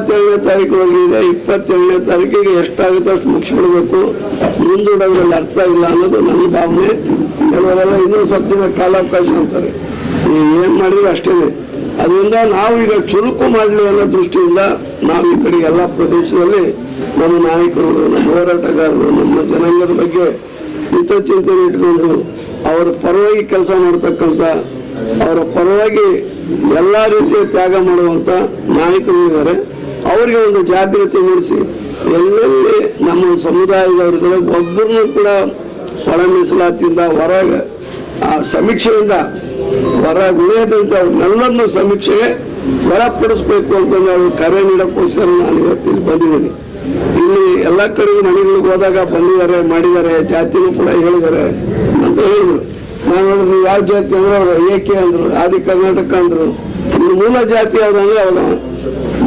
ಇಪ್ಪತ್ತೇಳನೇ ತಾರೀಕು ಹೋಗಿದೆ. ಇಪ್ಪತ್ತೇಳನೇ ತಾರೀಕಿಗೆ ಎಷ್ಟಾಗುತ್ತೋ ಅಷ್ಟು ಮುಗಿಸ್ಬಿಡ್ಬೇಕು. ಮುಂದೂಡೋದ್ರಲ್ಲಿ ಅರ್ಥ ಇಲ್ಲ ಅನ್ನೋದು ನನ್ನ ಭಾವನೆ. ಕೆಲವರೆಲ್ಲ ಇನ್ನೂ ಸ್ವಲ್ಪ ಕಾಲಾವಕಾಶ ಅಂತಾರೆ. ಏನು ಮಾಡಿದ್ರು ಅಷ್ಟೇ. ಅದರಿಂದ ನಾವು ಈಗ ಚುರುಕು ಮಾಡಲಿ ಅನ್ನೋ ದೃಷ್ಟಿಯಿಂದ ನಾವು ಈ ಕಡೆ ಎಲ್ಲ ಪ್ರದೇಶದಲ್ಲಿ ನಮ್ಮ ನಾಯಕರು ನಮ್ಮ ಹೋರಾಟಗಾರರು, ನಮ್ಮ ಜನಾಂಗದ ಬಗ್ಗೆ ಹಿತಚಿಂತನೆ ಇಟ್ಕೊಂಡು ಅವರ ಪರವಾಗಿ ಕೆಲಸ ಮಾಡ್ತಕ್ಕಂಥ, ಅವರ ಪರವಾಗಿ ಎಲ್ಲ ರೀತಿಯ ತ್ಯಾಗ ಮಾಡುವಂಥ ನಾಯಕರು ಇದ್ದಾರೆ. ಅವರಿಗೆ ಒಂದು ಜಾಗೃತಿ ಮೂಡಿಸಿ, ಎಲ್ಲೆಲ್ಲಿ ನಮ್ಮ ಸಮುದಾಯದವರಿದ್ದಾರೆ ಒಬ್ಬರನ್ನು ಕೂಡ ಒಳ ಮೀಸಲಾತಿಯಿಂದ ಹೊರಗೆ ಆ, ಸಮೀಕ್ಷೆಯಿಂದ ಹೊರ ಉಳಿಯದಂತೆ ನನ್ನನ್ನು ಸಮೀಕ್ಷೆಗೆ ಒಳಪಡಿಸ್ಬೇಕು ಅಂತ ನಾವು ಕರೆ ನೀಡೋಕ್ಕೋಸ್ಕರ ನಾನು ಇವತ್ತಿಲ್ಲಿ ಬಂದಿದ್ದೀನಿ. ಇಲ್ಲಿ ಎಲ್ಲ ಕಡೆಗೂ ಮನೆಗಳಿಗೆ ಹೋದಾಗ ಬಂದಿದ್ದಾರೆ, ಮಾಡಿದ್ದಾರೆ, ಜಾತಿನೂ ಕೂಡ ಹೇಳಿದ್ದಾರೆ ಅಂತ ಹೇಳಿದ್ರು. ನಾನು ಹೇಳಿದ್ರು ಯಾವ ಜಾತಿ ಅಂದ್ರೆ, ಅವರು ಏಕೆ ಅಂದ್ರು, ಆದಿ ಕರ್ನಾಟಕ ಅಂದ್ರು. ಮೂಲ ಜಾತಿ ಯಾವ್ದಂದ್ರೆ ಅವರ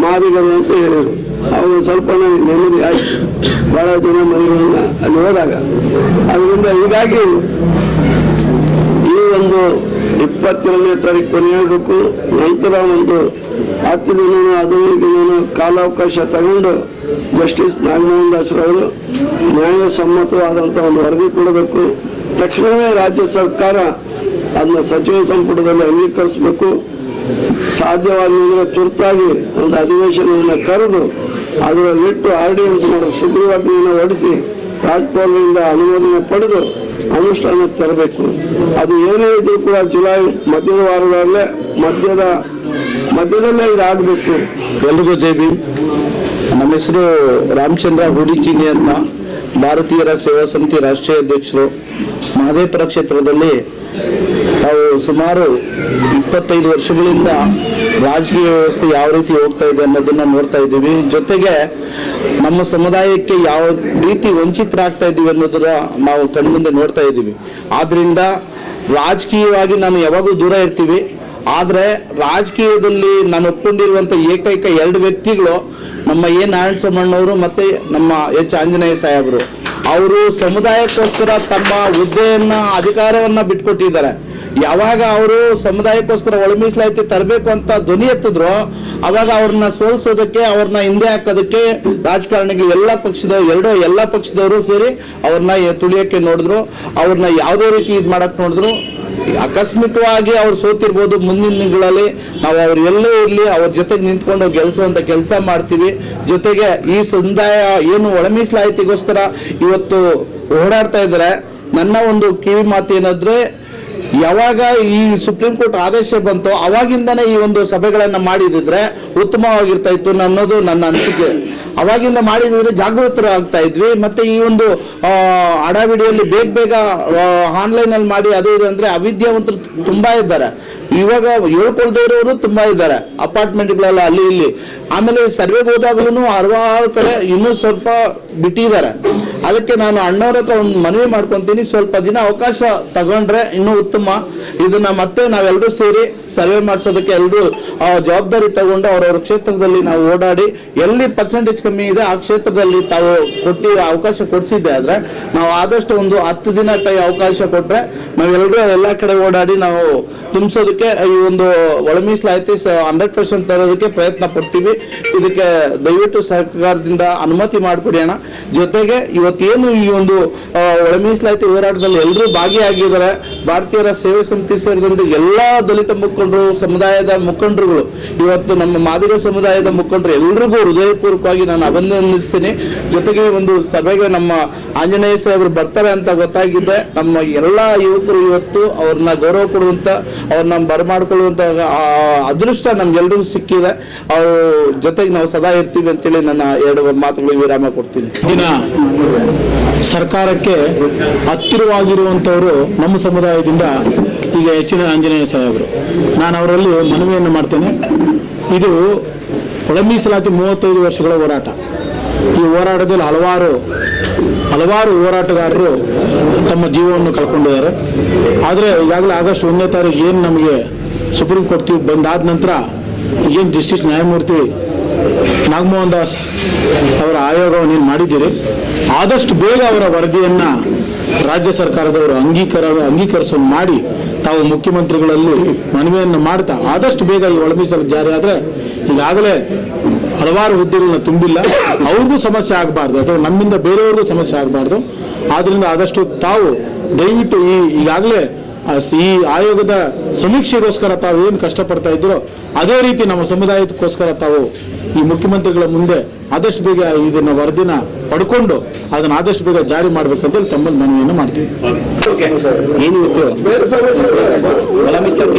ಮಾದಿಗರು ಅಂತ ಹೇಳಿದರು. ಅವರು ಸ್ವಲ್ಪ ನೆಮ್ಮದಿ ಆಯ್ತು. ಬಹಳ ಜನ ಮನೆಗಳನ್ನ ಅಲ್ಲಿ ಹೋದಾಗ. ಅದರಿಂದ ಹೀಗಾಗಿ ಈ ಒಂದು ಇಪ್ಪತ್ತೆರಡನೇ ತಾರೀಕು ಕೊನೆಯಾಗಬೇಕು. ನಂತರ ಒಂದು ಹತ್ತು ದಿನ ಹದಿನೈದು ದಿನ ಕಾಲಾವಕಾಶ ತಗೊಂಡು ಜಸ್ಟಿಸ್ ನಾಗಮೋಹನ್ ದಾಸರವರು ನ್ಯಾಯಸಮ್ಮತವಾದಂಥ ಒಂದು ವರದಿ ಕೊಡಬೇಕು. ತಕ್ಷಣವೇ ರಾಜ್ಯ ಸರ್ಕಾರ ಅದನ್ನ ಸಚಿವ ಸಂಪುಟದಲ್ಲಿ ಅಂಗೀಕರಿಸಬೇಕು. ಸಾಧ್ಯವಾಗಲಿದ್ರೆ ತುರ್ತಾಗಿ ಒಂದು ಅಧಿವೇಶನವನ್ನು ಕರೆದು ಅದರಲ್ಲಿಟ್ಟು ಆರ್ಡಿನೆನ್ಸ್ ಮಾಡೋ ಸುಗ್ರೀವಾಜ್ಞೆಯನ್ನು ಹೊಡಿಸಿ ರಾಜ್ಯಪಾಲರಿಂದ ಅನುಮೋದನೆ ಪಡೆದು ಅನುಷ್ಠಾನ ತರಬೇಕು. ಅದು ಏನೇ ಇದ್ರೂ ಕೂಡ ಜುಲೈ ಮಧ್ಯದ ವಾರದಲ್ಲೇ ಮಧ್ಯದ, ಮಧ್ಯದಲ್ಲೇ ಇದಾಗಬೇಕು. ಎಲ್ರಿಗೂ ಜೈ ಭೀಮ್. ನಮ್ಮ ಹೆಸರು ರಾಮಚಂದ್ರ ಹುಡಿಚಿನಿ ಅಂತ. ಭಾರತೀಯರ ಸೇವಾ ಸಮಿತಿ ರಾಷ್ಟ್ರೀಯ ಅಧ್ಯಕ್ಷರು. ಮಹದೇವಪುರ ಕ್ಷೇತ್ರದಲ್ಲಿ ನಾವು ಸುಮಾರು ಇಪ್ಪತ್ತೈದು ವರ್ಷಗಳಿಂದ ರಾಜಕೀಯ ವ್ಯವಸ್ಥೆ ಯಾವ ರೀತಿ ಹೋಗ್ತಾ ಇದೆ ಅನ್ನೋದನ್ನ ನೋಡ್ತಾ ಇದ್ದೀವಿ. ಜೊತೆಗೆ ನಮ್ಮ ಸಮುದಾಯಕ್ಕೆ ಯಾವ ರೀತಿ ವಂಚಿತರಾಗ್ತಾ ಇದ್ದೀವಿ ಅನ್ನೋದನ್ನ ನಾವು ಕಣ್ಮುಂದೆ ನೋಡ್ತಾ ಇದ್ದೀವಿ. ಆದ್ರಿಂದ ರಾಜಕೀಯವಾಗಿ ನಾನು ಯಾವಾಗೂ ದೂರ ಇರ್ತೀವಿ. ಆದರೆ ರಾಜಕೀಯದಲ್ಲಿ ನಾನು ಒಪ್ಕೊಂಡಿರುವಂತ ಏಕೈಕ ಎರಡು ವ್ಯಕ್ತಿಗಳು ನಮ್ಮ ಎ ನಾರಾಯಣ ಸಮಣ್ಣವರು ಮತ್ತೆ ನಮ್ಮ ಎಚ್ ಆಂಜನೇಯ ಸಾಹೇಬರು. ಅವರು ಸಮುದಾಯಕ್ಕೋಸ್ಕರ ತಮ್ಮ ಹುದ್ದೆಯನ್ನ, ಅಧಿಕಾರವನ್ನ ಬಿಟ್ಕೊಟ್ಟಿದ್ದಾರೆ. ಯಾವಾಗ ಅವರು ಸಮುದಾಯಕ್ಕೋಸ್ಕರ ಒಳ ತರಬೇಕು ಅಂತ ಧ್ವನಿ ಎತ್ತಿದ್ರು, ಅವಾಗ ಅವ್ರನ್ನ ಸೋಲ್ಸೋದಕ್ಕೆ, ಅವ್ರನ್ನ ಹಿಂದೆ ಹಾಕೋದಕ್ಕೆ ರಾಜಕಾರಣಿಗೆ ಎಲ್ಲ ಪಕ್ಷದ, ಎರಡು ಎಲ್ಲ ಪಕ್ಷದವರು ಸೇರಿ ಅವ್ರನ್ನ ತುಳಿಯಕ್ಕೆ ನೋಡಿದ್ರು. ಅವ್ರನ್ನ ಯಾವುದೇ ರೀತಿ ಇದು ಮಾಡಕ್ ನೋಡಿದ್ರು. ಆಕಸ್ಮಿಕವಾಗಿ ಅವ್ರು ಸೋತಿರ್ಬೋದು ಮುಂದಿನ ದಿನಗಳಲ್ಲಿ. ನಾವು ಅವ್ರು ಎಲ್ಲೇ ಇರಲಿ, ಅವ್ರ ಜೊತೆಗೆ ನಿಂತ್ಕೊಂಡು ಗೆಲ್ಸುವಂತ ಕೆಲಸ ಮಾಡ್ತೀವಿ. ಜೊತೆಗೆ ಈ ಸಮುದಾಯ ಏನು ಒಳ ಮೀಸಲಾತಿಗೋಸ್ಕರ ಇವತ್ತು ಓಡಾಡ್ತಾ ಇದ್ದಾರೆ. ನನ್ನ ಒಂದು ಕಿವಿ ಮಾತು ಏನಂದ್ರೆ ಯಾವಾಗ ಈ ಸುಪ್ರೀಂ ಕೋರ್ಟ್ ಆದೇಶ ಬಂತು ಅವಾಗಿಂದನೇ ಈ ಒಂದು ಸಭೆಗಳನ್ನು ಮಾಡಿದಿದ್ರೆ ಉತ್ತಮವಾಗಿರ್ತಾ ಇತ್ತು ಅನ್ನೋದು ನನ್ನ ಅನಿಸಿಕೆ. ಅವಾಗಿಂದ ಮಾಡಿದ್ರೆ ಜಾಗೃತರಾಗ್ತಾ ಇದ್ವಿ. ಮತ್ತೆ ಈ ಒಂದು ಅಡವಿಡಿಯಲ್ಲಿ ಬೇಗ ಬೇಗ ಆನ್ಲೈನ್ ಅಲ್ಲಿ ಮಾಡಿ ಅದು ಇದು ಅಂದ್ರೆ ಅವಿದ್ಯಾವಂತರು ತುಂಬಾ ಇದ್ದಾರೆ. ಇವಾಗ ಹೇಳ್ಕೊಳ್ದಿರೋರು ತುಂಬಾ ಇದ್ದಾರೆ. ಅಪಾರ್ಟ್ಮೆಂಟ್ಗಳೆಲ್ಲ ಅಲ್ಲಿ ಇಲ್ಲಿ. ಆಮೇಲೆ ಸರ್ವೆಗೆ ಹೋದಾಗ್ಲೂ ಹಲವಾರು ಕಡೆ ಇನ್ನೂ ಸ್ವಲ್ಪ ಬಿಟ್ಟಿದ್ದಾರೆ. ಅದಕ್ಕೆ ನಾನು ಅಣ್ಣವ್ರ ಹತ್ರ ಒಂದು ಮನವಿ ಮಾಡ್ಕೊತೀನಿ. ಸ್ವಲ್ಪ ದಿನ ಅವಕಾಶ ತಗೊಂಡ್ರೆ ಇನ್ನೂ ಉತ್ತಮ. ಇದನ್ನ ಮತ್ತೆ ನಾವೆಲ್ಲರೂ ಸೇರಿ ಸರ್ವೆ ಮಾಡಿಸೋದಕ್ಕೆ ಎಲ್ಲರೂ ಜವಾಬ್ದಾರಿ ತಗೊಂಡು ಅವರವ್ರ ಕ್ಷೇತ್ರದಲ್ಲಿ ನಾವು ಓಡಾಡಿ ಎಲ್ಲಿ ಪರ್ಸೆಂಟೇಜ್ ಕಮ್ಮಿ ಇದೆ ಆ ಕ್ಷೇತ್ರದಲ್ಲಿ ತಾವು ಕೊಟ್ಟಿ ಅವಕಾಶ ಕೊಡಿಸಿದ್ದೆ ಆದರೆ ನಾವು ಆದಷ್ಟು ಒಂದು ಹತ್ತು ದಿನ ಟೈ ಅವಕಾಶ ಕೊಟ್ಟರೆ ನಾವೆಲ್ಲರೂ ಎಲ್ಲ ಕಡೆ ಓಡಾಡಿ ನಾವು ತುಂಬಿಸೋದಕ್ಕೆ ಈ ಒಂದು ಒಳ ಮೀಸಲಾತಿ ಹಂಡ್ರೆಡ್ ಪರ್ಸೆಂಟ್ ತರೋದಕ್ಕೆ ಪ್ರಯತ್ನ ಪಡ್ತೀವಿ. ಇದಕ್ಕೆ ದಯವಿಟ್ಟು ಸರ್ಕಾರದಿಂದ ಅನುಮತಿ ಮಾಡಿಕೊಡಿ ಅಣ್ಣ. ಜೊತೆಗೆ ಇವತ್ತೇನು ಈ ಒಂದು ಒಳಮೀಸಲಾಯಿತಿ ಹೋರಾಟದಲ್ಲಿ ಎಲ್ಲರೂ ಭಾಗಿಯಾಗಿದ್ದಾರೆ. ಭಾರತೀಯರ ಸೇವೆ ಸಮಿತಿ ಸೇರಿದಂತೆ ಎಲ್ಲಾ ದಲಿತ ಮುಖಂಡರು, ಸಮುದಾಯದ ಮುಖಂಡರುಗಳು, ಇವತ್ತು ನಮ್ಮ ಮಾದಿಗ ಸಮುದಾಯದ ಮುಖಂಡರು ಎಲ್ರಿಗೂ ಹೃದಯಪೂರ್ವಕವಾಗಿ ನಾನು ಅಭಿನಂದಿಸ್ತೀನಿ. ಜೊತೆಗೆ ಒಂದು ಸಭೆಗೆ ನಮ್ಮ ಆಂಜನೇಯ ಸಾಹೇಬರು ಬರ್ತಾರೆ ಅಂತ ಗೊತ್ತಾಗಿದೆ. ನಮ್ಮ ಎಲ್ಲಾ ಯುವಕರು ಇವತ್ತು ಅವ್ರನ್ನ ಗೌರವ ಕೊಡುವಂತ ಅವ್ರ ಬರಮಾಡ್ಕೊಳ್ಳುವಂತ ಆ, ಅದೃಷ್ಟ ನಮ್ಗೆಲ್ರಿಗೂ ಸಿಕ್ಕಿದೆ. ಅವ್ರ ಜೊತೆಗೆ ನಾವು ಸದಾ ಇರ್ತೀವಿ ಅಂತೇಳಿ ನನ್ನ ಎರಡು ಮಾತುಗಳಿಗೆ ವಿರಾಮ ಕೊಡ್ತೀನಿ. ದಿನ ಸರ್ಕಾರಕ್ಕೆ ಹತ್ತಿರವಾಗಿರುವಂಥವರು ನಮ್ಮ ಸಮುದಾಯದಿಂದ ಈಗ ಹೆಚ್ಚಿನ ಆಂಜನೇಯ ಸಾಹೇಬರು. ನಾನು ಅವರಲ್ಲಿ ಮನವಿಯನ್ನು ಮಾಡ್ತೇನೆ. ಇದು ಒಳ ಮೀಸಲಾತಿ ಮೂವತ್ತೈದು ವರ್ಷಗಳ ಹೋರಾಟ. ಈ ಹೋರಾಟದಲ್ಲಿ ಹಲವಾರು ಹಲವಾರು ಹೋರಾಟಗಾರರು ತಮ್ಮ ಜೀವವನ್ನು ಕಳ್ಕೊಂಡಿದ್ದಾರೆ. ಆದರೆ ಈಗಾಗಲೇ ಆಗಸ್ಟ್ ಒಂದನೇ ತಾರೀಕು ಏನು ನಮಗೆ ಸುಪ್ರೀಂ ಕೋರ್ಟ್ ತೀರ್ಪು ಬಂದಾದ ನಂತರ ಏನು ಜಸ್ಟಿಸ್ ನ್ಯಾಯಮೂರ್ತಿ ನಾಗಮೋಹನ್ ದಾಸ್ ಅವರ ಆಯೋಗವನ್ನು ಏನು ಮಾಡಿದ್ದೀರಿ? ಆದಷ್ಟು ಬೇಗ ಅವರ ವರದಿಯನ್ನ ರಾಜ್ಯ ಸರ್ಕಾರದವರು ಅಂಗೀಕಾರ ಅಂಗೀಕರಿಸೋ ಮಾಡಿ ತಾವು ಮುಖ್ಯಮಂತ್ರಿಗಳಲ್ಲಿ ಮನವಿಯನ್ನು ಮಾಡ್ತಾ, ಆದಷ್ಟು ಬೇಗ ಈ ಒಳಮೀಸಲು ಜಾರಿ ಆದರೆ ಈಗಾಗಲೇ ಹಲವಾರು ಹುದ್ದೆಗಳನ್ನ ತುಂಬಿಲ್ಲ. ಅವ್ರಿಗೂ ಸಮಸ್ಯೆ ಆಗಬಾರ್ದು ಅಥವಾ ನಮ್ಮಿಂದ ಬೇರೆಯವ್ರಿಗೂ ಸಮಸ್ಯೆ ಆಗಬಾರ್ದು. ಆದ್ರಿಂದ ಆದಷ್ಟು ತಾವು ದಯವಿಟ್ಟು ಈ ಈಗಾಗಲೇ ಈ ಆಯೋಗದ ಸಮೀಕ್ಷೆಗೋಸ್ಕರ ತಾವು ಏನು ಕಷ್ಟಪಡ್ತಾ ಇದ್ರು ಅದೇ ರೀತಿ ನಮ್ಮ ಸಮುದಾಯಕ್ಕೋಸ್ಕರ ತಾವು ಈ ಮುಖ್ಯಮಂತ್ರಿಗಳ ಮುಂದೆ ಆದಷ್ಟು ಬೇಗ ಇದನ್ನ ವರದಿನ ಪಡ್ಕೊಂಡು ಅದನ್ನ ಆದಷ್ಟು ಬೇಗ ಜಾರಿ ಮಾಡ್ಬೇಕಂತೇಳಿ ತಮ್ಮಲ್ಲಿ ಮನವಿಯನ್ನು ಮಾಡ್ತೀವಿ.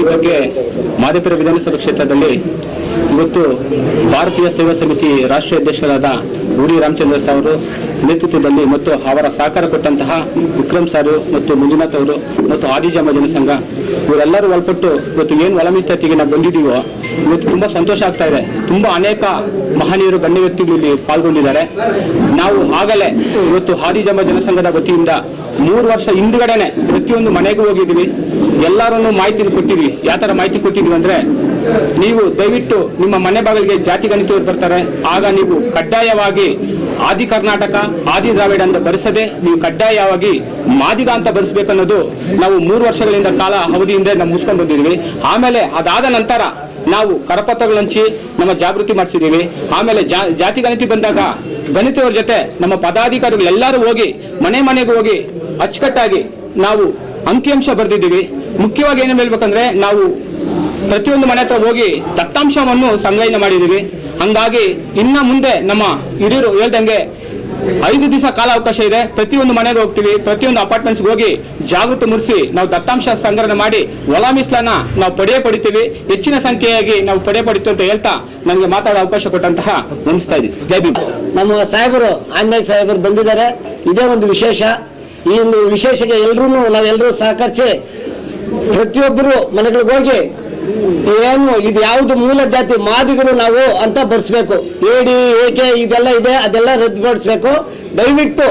ಬಗ್ಗೆ ಮಾದೇಪುರ ವಿಧಾನಸಭಾ ಕ್ಷೇತ್ರದಲ್ಲಿ ಇವತ್ತು ಭಾರತೀಯ ಸೇವಾ ಸಮಿತಿ ರಾಷ್ಟ್ರೀಯ ಅಧ್ಯಕ್ಷರಾದ ಗೂಡಿ ರಾಮಚಂದ್ರ ಅವರು ನೇತೃತ್ವದಲ್ಲಿ ಮತ್ತು ಅವರ ಸಹಕಾರ ಕೊಟ್ಟಂತಹ ವಿಕ್ರಮ್ ಸಾರು ಮತ್ತು ಮಂಜುನಾಥ್ ಅವರು ಮತ್ತು ಆದಿಜಾಮ ಜನಸಂಘ ಇವರೆಲ್ಲರೂ ಒಳಪಟ್ಟು ಇವತ್ತು ಏನು ಒಳ ಮೀಸಲಾತಿಗೆ ನಾವು ಬಂದಿದ್ದೀವೋ, ಇವತ್ತು ತುಂಬಾ ಸಂತೋಷ ಆಗ್ತಾ ಇದೆ. ತುಂಬಾ ಅನೇಕ ಮಹನೀಯರು, ಗಣ್ಯ ವ್ಯಕ್ತಿಗಳು ಇಲ್ಲಿ ಪಾಲ್ಗೊಂಡಿದ್ದಾರೆ. ನಾವು ಆಗಲೇ ಇವತ್ತು ಆದಿಜಾಮ ಜನಸಂಘದ ವತಿಯಿಂದ ಮೂರು ವರ್ಷ ಹಿಂದ್ಗಡೆನೆ ಪ್ರತಿಯೊಂದು ಮನೆಗೂ ಹೋಗಿದ್ದೀವಿ. ಎಲ್ಲರನ್ನು ಮಾಹಿತಿ ಕೊಟ್ಟಿದ್ವಿ ಯಾವ ತರ ಮಾಹಿತಿ ಕೊಟ್ಟಿದ್ವಿ ಅಂದ್ರೆ, ನೀವು ದಯವಿಟ್ಟು ನಿಮ್ಮ ಮನೆ ಬಾಗಿಲಿಗೆ ಜಾತಿ ಗಣಿತವರು ಬರ್ತಾರೆ. ಆಗ ನೀವು ಕಡ್ಡಾಯವಾಗಿ ಆದಿ ಕರ್ನಾಟಕ, ಆದಿ ದ್ರಾವಿಡ ಅಂತ ಬರೆಸದೆ ನೀವು ಕಡ್ಡಾಯವಾಗಿ ಮಾದಿಗ ಅಂತ ಬರೆಸ್ಬೇಕನ್ನೋದು ನಾವು ಮೂರು ವರ್ಷಗಳಿಂದ ಕಾಲ ಅವಧಿಯಿಂದ ನಾವು ಮುಗಿಸ್ಕೊಂಡು ಬಂದಿದ್ದೀವಿ. ಆಮೇಲೆ ಅದಾದ ನಂತರ ನಾವು ಕರಪತ್ರಗಳು ಹಂಚಿ ನಮ್ಮ ಜಾಗೃತಿ ಮಾಡಿಸಿದ್ದೀವಿ. ಆಮೇಲೆ ಜಾತಿ ಗಣತಿ ಬಂದಾಗ ಗಣಿತವ್ರ ಜೊತೆ ನಮ್ಮ ಪದಾಧಿಕಾರಿಗಳು ಎಲ್ಲರೂ ಹೋಗಿ, ಮನೆ ಮನೆಗೆ ಹೋಗಿ ಅಚ್ಚುಕಟ್ಟಾಗಿ ನಾವು ಅಂಕಿಅಂಶ ಬರೆದಿದ್ದೀವಿ. ಮುಖ್ಯವಾಗಿ ಏನು ಹೇಳ್ಬೇಕಂದ್ರೆ ನಾವು ಪ್ರತಿಯೊಂದು ಮನೆ ಹತ್ರ ಹೋಗಿ ದತ್ತಾಂಶವನ್ನು ಸಂಗ್ರಹಣೆ ಮಾಡಿದ್ದೀವಿ. ಹಂಗಾಗಿ ಇನ್ನ ಮುಂದೆ ನಮ್ಮ ಹಿರಿಯರು ಹೇಳ್ದಂಗೆ ಐದು ದಿವಸ ಕಾಲಾವಕಾಶ ಇದೆ. ಪ್ರತಿಯೊಂದು ಮನೆಗೆ ಹೋಗ್ತೀವಿ. ಪ್ರತಿಯೊಂದು ಅಪಾರ್ಟ್ಮೆಂಟ್ಸ್ಗೆ ಹೋಗಿ ಜಾಗೃತಿ ಮೂಡಿಸಿ ನಾವು ದತ್ತಾಂಶ ಸಂಗ್ರಹಣೆ ಮಾಡಿ ಒಳ ಮೀಸಲನ್ನ ನಾವು ಪಡೆಯ ಪಡಿತೀವಿ. ಹೆಚ್ಚಿನ ಸಂಖ್ಯೆಯಾಗಿ ನಾವು ಪಡೆಯ ಪಡಿತು ಅಂತ ಹೇಳ್ತಾ ನನಗೆ ಮಾತಾಡೋ ಅವಕಾಶ ಕೊಟ್ಟಂತಹ ನಮಿಸ್ತಾ ಇದ್ದೀನಿ. ಜೈ ಭೀಮ್. ನಮ್ಮ ಸಾಹೇಬರು, ಆಂಜನೇಯ ಸಾಹೇಬರು ಬಂದಿದ್ದಾರೆ. ಇದೇ ಒಂದು ವಿಶೇಷ. ಈ ಒಂದು ವಿಶೇಷಕ್ಕೆ ಎಲ್ರೂ ನಾವೆಲ್ಲರೂ ಸಹಕರಿಸಿ ಪ್ರತಿಯೊಬ್ಬರು ಮನೆಗಳಿಗೆ ಹೋಗಿ ಏನು, ಇದು ಯಾವುದು ಮೂಲ ಜಾತಿ ಮಾದಿಗರು ನಾವು ಅಂತ ಬರ್ಸ್ಬೇಕು. ಏಡಿ ಏಕೆ ಇದೆಲ್ಲ ಇದೆ, ಅದೆಲ್ಲ ರದ್ದುಪಡಿಸ್ಬೇಕು ದಯವಿಟ್ಟು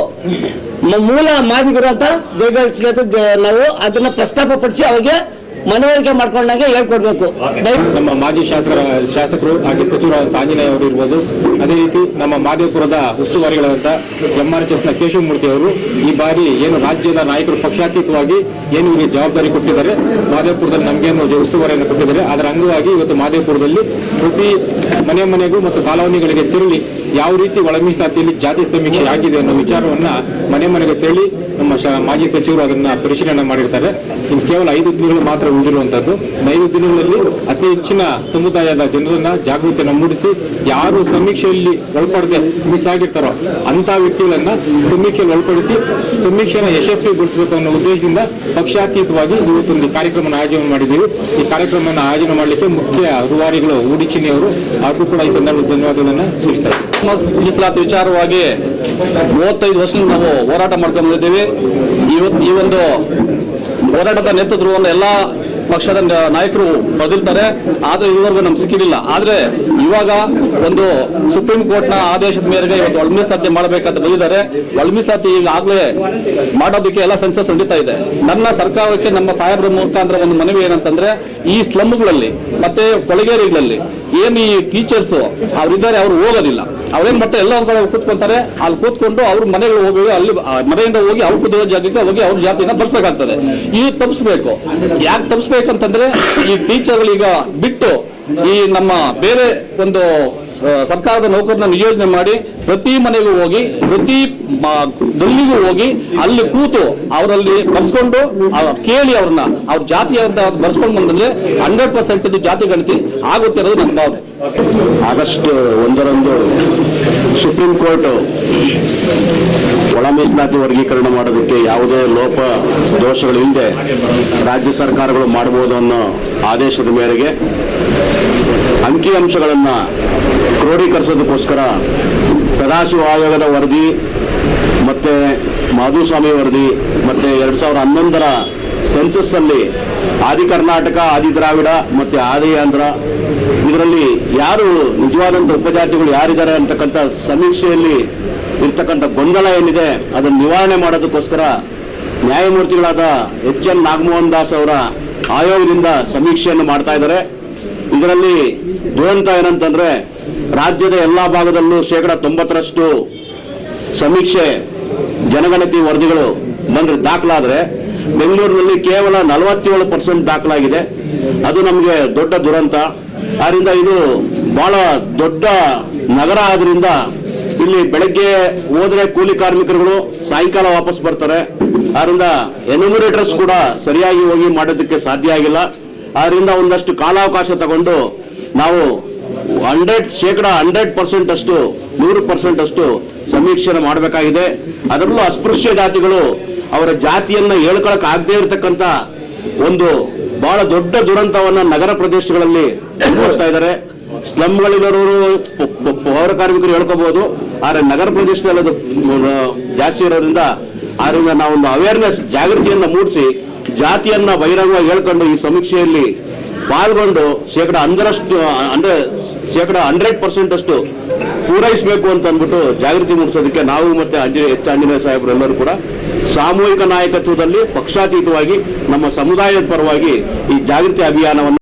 ಮೂಲ ಮಾದಿಗರು ಅಂತ ಜಯಗಳಿಸ್ಬೇಕು. ನಾವು ಅದನ್ನ ಪ್ರಸ್ತಾಪ ಪಡಿಸಿ ಅವ್ರಿಗೆ ಮನವರಿಕೆ ಮಾಡ್ಕೊಂಡಂಗೆ ಹೇಳ್ಕೊಡ್ಬೇಕು. ನಮ್ಮ ಮಾಜಿ ಶಾಸಕರ ಶಾಸಕರು ಹಾಗೆ ಸಚಿವರಾದಂತಹ ಆಂಜನೇಯ ಅವರು ಇರ್ಬೋದು. ಅದೇ ರೀತಿ ನಮ್ಮ ಮಾದೇವಪುರದ ಉಸ್ತುವಾರಿಗಳಾದಂಥ ಎಂ ಆರ್ ಎಸ್ನ ಕೇಶವಮೂರ್ತಿ ಅವರು ಈ ಬಾರಿ ಏನು ರಾಜ್ಯದ ನಾಯಕರು ಪಕ್ಷಾತೀತವಾಗಿ ಏನು ಇವರಿಗೆ ಜವಾಬ್ದಾರಿ ಕೊಟ್ಟಿದ್ದಾರೆ ಮಾದೇಪುರದಲ್ಲಿ ನಮಗೇನು ಉಸ್ತುವಾರಿಯನ್ನು ಕೊಟ್ಟಿದ್ದಾರೆ. ಅದರ ಅಂಗವಾಗಿ ಇವತ್ತು ಮಾದೇವಪುರದಲ್ಲಿ ಪ್ರತಿ ಮನೆ ಮನೆಗೂ ಮತ್ತು ಕಾಲೋನಿಗಳಿಗೆ ತೆರಳಿ ಯಾವ ರೀತಿ ಒಳ ಮೀಸಲಾತಿಯಲ್ಲಿ ಜಾತಿ ಸಮೀಕ್ಷೆ ಆಗಿದೆ ಅನ್ನೋ ವಿಚಾರವನ್ನ ಮನೆ ಮನೆಗೆ ತೆರಳಿ ನಮ್ಮ ಮಾಜಿ ಸಚಿವರು ಅದನ್ನ ಪರಿಶೀಲನೆ ಮಾಡಿರ್ತಾರೆ. ಕೇವಲ ಐದು ದಿನಗಳು ಮಾತ್ರ ಉಳಿದಿರುವಂತದ್ದು ಐದು ದಿನಗಳಲ್ಲಿ ಅತಿ ಹೆಚ್ಚಿನ ಸಮುದಾಯದ ಜನರನ್ನ ಜಾಗೃತಿಯನ್ನು ಮೂಡಿಸಿ ಯಾರು ಸಮೀಕ್ಷೆಯಲ್ಲಿ ಒಳಪಡದೆ ಮಿಸ್ ಆಗಿರ್ತಾರೋ ಅಂತ ವ್ಯಕ್ತಿಗಳನ್ನ ಸಮೀಕ್ಷೆಯಲ್ಲಿ ಒಳಪಡಿಸಿ ಸಮೀಕ್ಷೆನ ಯಶಸ್ವಿಗೊಳಿಸಬೇಕು ಅನ್ನೋ ಉದ್ದೇಶದಿಂದ ಪಕ್ಷಾತೀತವಾಗಿ ಇವತ್ತೊಂದು ಕಾರ್ಯಕ್ರಮವನ್ನು ಆಯೋಜನೆ ಮಾಡಿದ್ದೀವಿ. ಈ ಕಾರ್ಯಕ್ರಮವನ್ನು ಆಯೋಜನೆ ಮಾಡಲಿಕ್ಕೆ ಮುಖ್ಯ ರೂವಾರಿಗಳು ಉಡಿಚಿನಿ ಅವರು ಹಾಗೂ ಕೂಡ ಈ ಸಂದರ್ಭದಲ್ಲಿ ಧನ್ಯವಾದಗಳನ್ನು ತಿಳಿಸ್ತಾರೆ. ಮೀಸಲಾತಿ ವಿಚಾರವಾಗಿ ಮೂವತ್ತೈದು ವರ್ಷದಿಂದ ನಾವು ಹೋರಾಟ ಮಾಡ್ಕೊಂಡು ಬಂದಿದ್ದೀವಿ. ಇವತ್ತು ಈ ಒಂದು ಹೋರಾಟದ ನೇತೃತ್ವವನ್ನು ಎಲ್ಲ ಪಕ್ಷದ ನಾಯಕರು ಬದಲ್ತಾರೆ. ಆದ್ರೆ ಇವರೆಗೂ ನಮ್ಗೆ ಸಿಕ್ಕಿರಲಿಲ್ಲ. ಆದ್ರೆ ಇವಾಗ ಒಂದು ಸುಪ್ರೀಂ ಕೋರ್ಟ್ನ ಆದೇಶದ ಮೇರೆಗೆ ಇವತ್ತು ಒಳ ಮೀಸಲಾತಿ ಮಾಡಬೇಕಂತ ಬಂದಿದ್ದಾರೆ. ಒಳ ಮೀಸಲಾತಿ ಈಗಾಗಲೇ ಮಾಡೋದಕ್ಕೆ ಎಲ್ಲ ಸೆನ್ಸಸ್ ನಡೀತಾ ಇದೆ. ನನ್ನ ಸರ್ಕಾರಕ್ಕೆ ನಮ್ಮ ಸಾಹೇಬರ ಮುಖಾಂತರ ಒಂದು ಮನವಿ ಏನಂತಂದ್ರೆ, ಈ ಸ್ಲಮ್ಗಳಲ್ಲಿ ಮತ್ತೆ ಕೊಳಗೇರಿಗಳಲ್ಲಿ ಏನು ಈ ಟೀಚರ್ಸ್ ಅವರಿದ್ದಾರೆ, ಅವ್ರು ಹೋಗೋದಿಲ್ಲ. ಅವ್ರೇನ್ ಮತ್ತೆ ಎಲ್ಲ ಒಂದ್ ಕಡೆ ಕೂತ್ಕೊಂತಾರೆ, ಅಲ್ಲಿ ಕೂತ್ಕೊಂಡು ಅವ್ರ ಮನೆಗಳು ಹೋಗಿ, ಅಲ್ಲಿ ಮನೆಯಿಂದ ಹೋಗಿ ಅವ್ರು ಕೂತಿರೋ ಜಾಗಕ್ಕೆ ಹೋಗಿ ಅವ್ರ ಜಾತಿನ ಬರ್ಸ್ಬೇಕಾಗ್ತದೆ. ಇದು ತಪ್ಪಿಸ್ಬೇಕು ಯಾಕೆ ತಪ್ಪಿಸ್ಬೇಕಂತಂದ್ರೆ ಈ ಟೀಚರ್ಗಳೀಗ ಬಿಟ್ಟು ಈ ನಮ್ಮ ಬೇರೆ ಒಂದು ಸರ್ಕಾರದ ನೌಕರನ ನಿಯೋಜನೆ ಮಾಡಿ ಪ್ರತಿ ಮನೆಗೂ ಹೋಗಿ, ಪ್ರತಿ ಗಲ್ಲಿಗೂ ಹೋಗಿ ಅಲ್ಲಿ ಕೂತು ಅವರಲ್ಲಿ ಬರ್ಸ್ಕೊಂಡು ಕೇಳಿ ಅವ್ರನ್ನ, ಅವ್ರ ಜಾತಿ ಅಂತ ಬರ್ಸ್ಕೊಂಡು ಬಂದ್ರೆ ಹಂಡ್ರೆಡ್ ಪರ್ಸೆಂಟ್ ಇದು ಜಾತಿ ಗಣತಿ ಆಗುತ್ತೆ ಅನ್ನೋದು ನನ್ನ ಭಾವನೆ. ಆಗಸ್ಟ್ ಒಂದರಂದು ಸುಪ್ರೀಂ ಕೋರ್ಟ್ ಒಳ ಮೀಸಲಾತಿ ವರ್ಗೀಕರಣ ಮಾಡೋದಕ್ಕೆ ಯಾವುದೇ ಲೋಪ ದೋಷಗಳಿಲ್ಲದೆ ರಾಜ್ಯ ಸರ್ಕಾರಗಳು ಮಾಡಬಹುದು ಅನ್ನೋ ಆದೇಶದ ಮೇರೆಗೆ ಅಂಕಿಅಂಶಗಳನ್ನು ಕ್ರೋಢೀಕರಿಸೋದಕ್ಕೋಸ್ಕರ ಸದಾಶಿವ ಆಯೋಗದ ವರದಿ, ಮತ್ತು ಮಾಧುಸ್ವಾಮಿ ವರದಿ, ಮತ್ತು ಎರಡು ಸಾವಿರದ ಹನ್ನೊಂದರ ಸೆನ್ಸಸ್ಸಲ್ಲಿ ಆದಿ ಕರ್ನಾಟಕ, ಆದಿ ದ್ರಾವಿಡ, ಮತ್ತು ಆದಿ ಆಂಧ್ರ. ಇದರಲ್ಲಿ ಯಾರು ನಿಜವಾದಂಥ ಉಪಜಾತಿಗಳು ಯಾರಿದ್ದಾರೆ ಅಂತಕ್ಕಂಥ ಸಮೀಕ್ಷೆಯಲ್ಲಿ ಇರ್ತಕ್ಕಂಥ ಗೊಂದಲ ಏನಿದೆ, ಅದನ್ನು ನಿವಾರಣೆ ಮಾಡೋದಕ್ಕೋಸ್ಕರ ನ್ಯಾಯಮೂರ್ತಿಗಳಾದ ಎಚ್ ಎನ್ ನಾಗಮೋಹನ್ ದಾಸ್ ಅವರ ಆಯೋಗದಿಂದ ಸಮೀಕ್ಷೆಯನ್ನು ಮಾಡ್ತಾ ಇದ್ದಾರೆ. ಇದರಲ್ಲಿ ದುರಂತ ಏನಂತಂದ್ರೆ ರಾಜ್ಯದ ಎಲ್ಲ ಭಾಗದಲ್ಲೂ ಶೇಕಡ ತೊಂಬತ್ತರಷ್ಟು ಸಮೀಕ್ಷೆ ಜನಗಣತಿ ವರದಿಗಳು ಬಂದರೆ ದಾಖಲಾದರೆ ಬೆಂಗಳೂರಿನಲ್ಲಿ ಕೇವಲ ನಲವತ್ತೇಳು ಪರ್ಸೆಂಟ್ ದಾಖಲಾಗಿದೆ. ಅದು ನಮಗೆ ದೊಡ್ಡ ದುರಂತ. ಆದ್ದರಿಂದ ಇದು ಬಹಳ ದೊಡ್ಡ ನಗರ ಆದ್ದರಿಂದ ಇಲ್ಲಿ ಬೆಳಗ್ಗೆ ಹೋದರೆ ಕೂಲಿ ಕಾರ್ಮಿಕರುಗಳು ಸಾಯಂಕಾಲ ವಾಪಸ್ ಬರ್ತಾರೆ. ಆದ್ರಿಂದ ಎನ್ಯುಮರೇಟರ್ಸ್ ಕೂಡ ಸರಿಯಾಗಿ ಹೋಗಿ ಮಾಡೋದಕ್ಕೆ ಸಾಧ್ಯ ಆಗಿಲ್ಲ. ಆದ್ದರಿಂದ ಒಂದಷ್ಟು ಕಾಲಾವಕಾಶ ತಗೊಂಡು ನಾವು ಹಂಡ್ರೆಡ್ ಶೇಕಡ ಹಂಡ್ರೆಡ್ ಪರ್ಸೆಂಟ್ ಅಷ್ಟು, ನೂರು ಪರ್ಸೆಂಟ್ ಅಷ್ಟು ಸಮೀಕ್ಷೆ ಮಾಡಬೇಕಾಗಿದೆ. ಅದರಲ್ಲೂ ಅಸ್ಪೃಶ್ಯ ಜಾತಿಗಳು ಅವರ ಜಾತಿಯನ್ನ ಹೇಳ್ಕೊಳಕ್ ಆಗದೇ ಇರತಕ್ಕಂತ ಒಂದು ಬಹಳ ದೊಡ್ಡ ದುರಂತವನ್ನ ನಗರ ಪ್ರದೇಶಗಳಲ್ಲಿ ಅನುಭವಿಸ್ತಾ ಇದ್ದಾರೆ. ಸ್ಲಮ್ಗಳಿರೋರು ಪೌರ ಕಾರ್ಮಿಕರು ಹೇಳ್ಕೋಬಹುದು ಆದ್ರೆ ನಗರ ಪ್ರದೇಶದಲ್ಲಿ ಅದು ಜಾಸ್ತಿ ಇರೋದ್ರಿಂದ ಆದ್ರಿಂದ ನಾವೊಂದು ಅವೇರ್ನೆಸ್ ಜಾಗೃತಿಯನ್ನ ಮೂಡಿಸಿ ಜಾತಿಯನ್ನ ಬಹಿರಂಗವಾಗಿ ಹೇಳ್ಕೊಂಡು ಈ ಸಮೀಕ್ಷೆಯಲ್ಲಿ ಪಾಲ್ಗೊಂಡು ಶೇಕಡ ಅಂದರಷ್ಟು ಅಂದ್ರೆ ಶೇಕಡ ಹಂಡ್ರೆಡ್ ಪರ್ಸೆಂಟ್ ಅಷ್ಟು ಪೂರೈಸಬೇಕು ಅಂತ ಅಂದ್ಬಿಟ್ಟು ಜಾಗೃತಿ ಮೂಡಿಸೋದಕ್ಕೆ ನಾವು ಮತ್ತೆ ಅಂಜ ಎಚ್ ಆಂಜನೇಯ ಸಾಹೇಬರು ಎಲ್ಲರೂ ಕೂಡ ಸಾಮೂಹಿಕ ನಾಯಕತ್ವದಲ್ಲಿ ಪಕ್ಷಾತೀತವಾಗಿ ನಮ್ಮ ಸಮುದಾಯದ ಪರವಾಗಿ ಈ ಜಾಗೃತಿ ಅಭಿಯಾನವನ್ನು